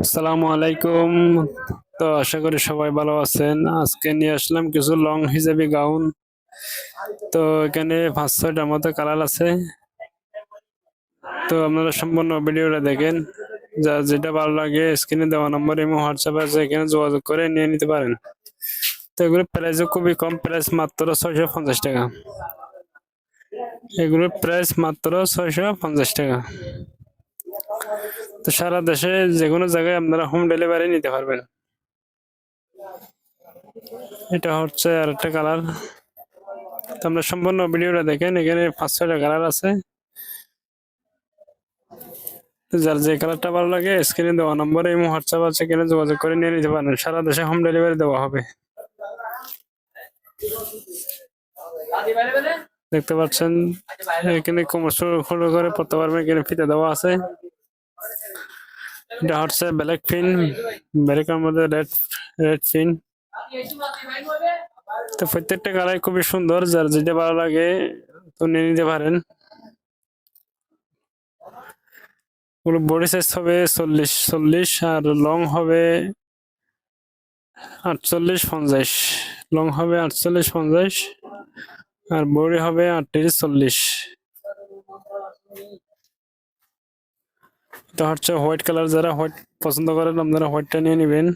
আসসালামু আলাইকুম। তো আশা করি সবাই ভালো আছেন। আজকে নিয়ে আসলাম কিছু লং হিজাবি গাউন। তো এখানে পাঁচ ছয়টার মতো কালার আছে। তো আপনারা সম্পূর্ণ ভিডিওটা দেখেন। যা যেটা ভালো লাগে স্ক্রিনে দেওয়া নম্বর এবং হোয়াটসঅ্যাপ আছে, এখানে যোগাযোগ করে নিয়ে নিতে পারেন। তো এগুলোর প্রাইসও খুবই কম। প্রাইস মাত্র ছয়শো পঞ্চাশ টাকা। এগুলোর প্রাইস মাত্র ছয়শো পঞ্চাশ টাকা। তো সারা দেশে যে কোনো জায়গায় আপনারা হোম ডেলিভারি নিতে পারবেন। এটা হচ্ছে আর একটা কালার তো আমরা সম্পূর্ণ ভিডিওটা দেখেন, এখানে পাঁচ ছয়টা কালার আছে। যার যে কালারটা ভালো লাগে স্ক্রিনে দেওয়া নম্বরে এবং হোয়াটসঅ্যাপ আছে, এখানে যোগাযোগ করে নিয়ে নিতে পারেন। সারা দেশে হোম ডেলিভারি দেওয়া হবে। দেখতে পাচ্ছেন, এখানে কোমর শুরু করে পড়তে পারবেন এখানে ফিতে দেওয়া আছে। এটা হচ্ছে ব্ল্যাক ফিন ব্ল্যাকের মধ্যে রেড রেড ফিন তো প্রত্যেকটা কালার খুবই সুন্দর, যার যেটা ভালো লাগে, তো নিয়ে নিতে পারেন। পুরো বডি সাইজ হবে চল্লিশ চল্লিশ, আর লং হবে আটচল্লিশ, পঞ্চাশ। লং হবে আটচল্লিশ, পঞ্চাশ, আর বডি হবে আটত্রিশ, চল্লিশ। এটা হচ্ছে হোয়াইট কালার, যারা হোয়াইট পছন্দ করেন, আপনারা হোয়াইটটা নিয়ে নেবেন।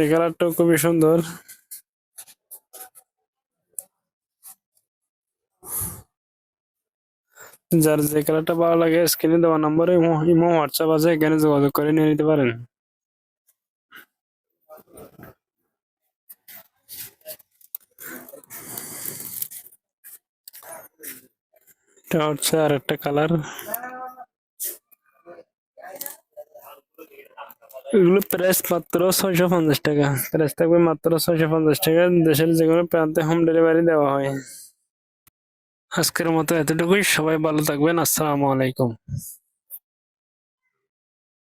এই কালারটাও খুবই সুন্দর। যার যে কালারটা ভালো লাগে, স্ক্রিনে দেওয়া নম্বরে ইমো হোয়াটসঅ্যাপ আছে, এখানে যোগাযোগ করে নিয়ে নিতে পারেন। এটা হচ্ছে আর একটা কালার এগুলো প্রাইস মাত্র ছয়শো পঞ্চাশ টাকা। প্রাইস থাকবে মাত্র ছয়শো পঞ্চাশ টাকা। দেশের যে কোনো প্রান্তে হোম ডেলিভারি দেওয়া হয়। আজকের মতো এতটুকুই। সবাই ভালো থাকবেন। আসসালামু আলাইকুম।